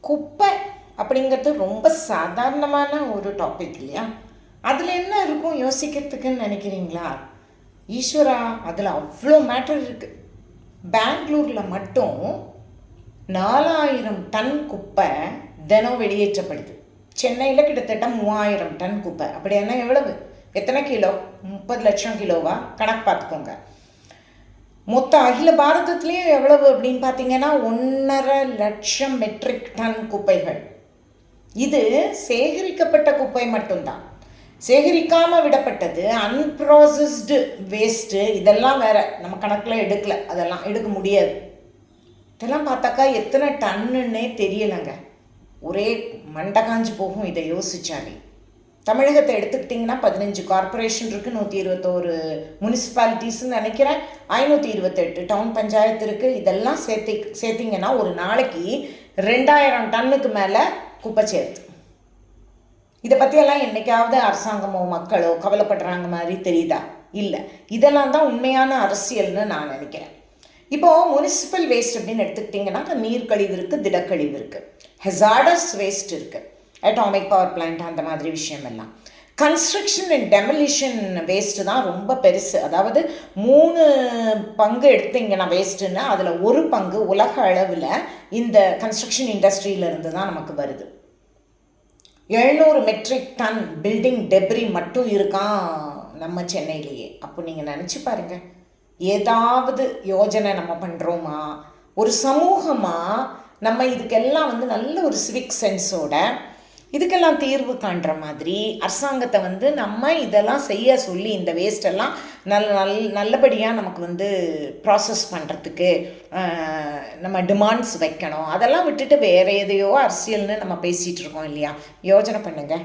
குப்பை அப்படிங்கிறது ரொம்ப சாதாரணமான ஒரு டாபிக் இல்லையா? அதில் என்ன இருக்கும் யோசிக்கிறதுக்குன்னு நினைக்கிறீங்களா? ஈஸ்வரா அதில் அவ்வளோ மேட்டர் இருக்குது பெங்களூரில் மட்டும் நாலாயிரம் டன் குப்பை தினம் வெளியேற்றப்படுது. சென்னையில் கிட்டத்தட்ட மூவாயிரம் டன் குப்பை. அப்படின்னா எவ்வளவு? எத்தனை கிலோ? முப்பது லட்சம் கிலோவா? கணக்கு பார்த்துக்கோங்க. மொத்த அகில பாரதத்துலேயும் எவ்வளவு அப்படின்னு பார்த்தீங்கன்னா ஒன்றரை லட்சம் மெட்ரிக் டன் குப்பைகள். இது சேகரிக்கப்பட்ட குப்பை மட்டும்தான். சேகரிக்காமல் விடப்பட்டது அன்ப்ராசஸ்டு வேஸ்ட்டு இதெல்லாம் வேற. நம்ம கணக்கில் எடுக்கல. அதெல்லாம் எடுக்க முடியாது. இதெல்லாம் பார்த்தாக்கா எத்தனை டன்னுன்னே தெரியலைங்க. ஒரே மண்டை காஞ்சு போகும் இதை யோசிச்சாலே. தமிழகத்தை எடுத்துக்கிட்டிங்கன்னா பதினஞ்சு கார்பரேஷன் இருக்குது நூற்றி இருபத்தோரு முனிசிபாலிட்டிஸ்ன்னு நினைக்கிறேன். ஐநூற்றி இருபத்தெட்டு டவுன் பஞ்சாயத்து இருக்குது இதெல்லாம் சேர்த்தி சேர்த்திங்கன்னா ஒரு நாளைக்கு ரெண்டாயிரம் டன்னுக்கு மேலே குப்பை சேர்த்து. இதை பற்றியெல்லாம் என்னைக்காவது அரசாங்கமோ மக்களோ கவலைப்படுறாங்க மாதிரி தெரியுதா? இல்லை. இதெல்லாம் தான் உண்மையான அரசியல்னு நான் நினைக்கிறேன். இப்போது முனிசிபல் வேஸ்ட் அப்படின்னு எடுத்துக்கிட்டிங்கன்னா நீர்க்கழிவு இருக்குது திடக்கழிவு இருக்குது ஹெசார்டஸ் வேஸ்ட் இருக்குது அட்டாமிக் பவர் பிளான்ட் அந்த மாதிரி விஷயம் எல்லாம் கன்ஸ்ட்ரக்ஷன் அண்ட் டெமலிஷன் வேஸ்ட்டு தான் ரொம்ப பெருசு. அதாவது மூணு பங்கு எடுத்தீங்கன்னா வேஸ்ட்டுன்னா அதில் ஒரு பங்கு உலக அளவில் இந்த கன்ஸ்ட்ரக்ஷன் இண்டஸ்ட்ரியிலேருந்து தான் நமக்கு வருது. எழுநூறு மெட்ரிக் டன் பில்டிங் டெப்ரி மட்டும் இருக்கான் நம்ம சென்னையிலேயே? அப்போ நீங்கள் நினச்சி பாருங்கள் ஏதாவது யோஜனை நம்ம பண்ணுறோமா ஒரு சமூகமாக நம்ம இதுக்கெல்லாம் வந்து நல்ல ஒரு சிவிக் சென்ஸோட இதுக்கெல்லாம் தீர்வு காண்ற மாதிரி அரசாங்கத்தை வந்து நம்ம இதெல்லாம் செய்ய சொல்லி இந்த வேஸ்டெல்லாம் நல் நல் நல்லபடியாக நமக்கு வந்து ப்ராசஸ் பண்ணுறதுக்கு நம்ம டிமாண்ட்ஸ் வைக்கணும். அதெல்லாம் விட்டுட்டு வேறு எதையோ அரசியல்னு நம்ம பேசிகிட்டு இருக்கோம் இல்லையா? யோஜனை பண்ணுங்கள்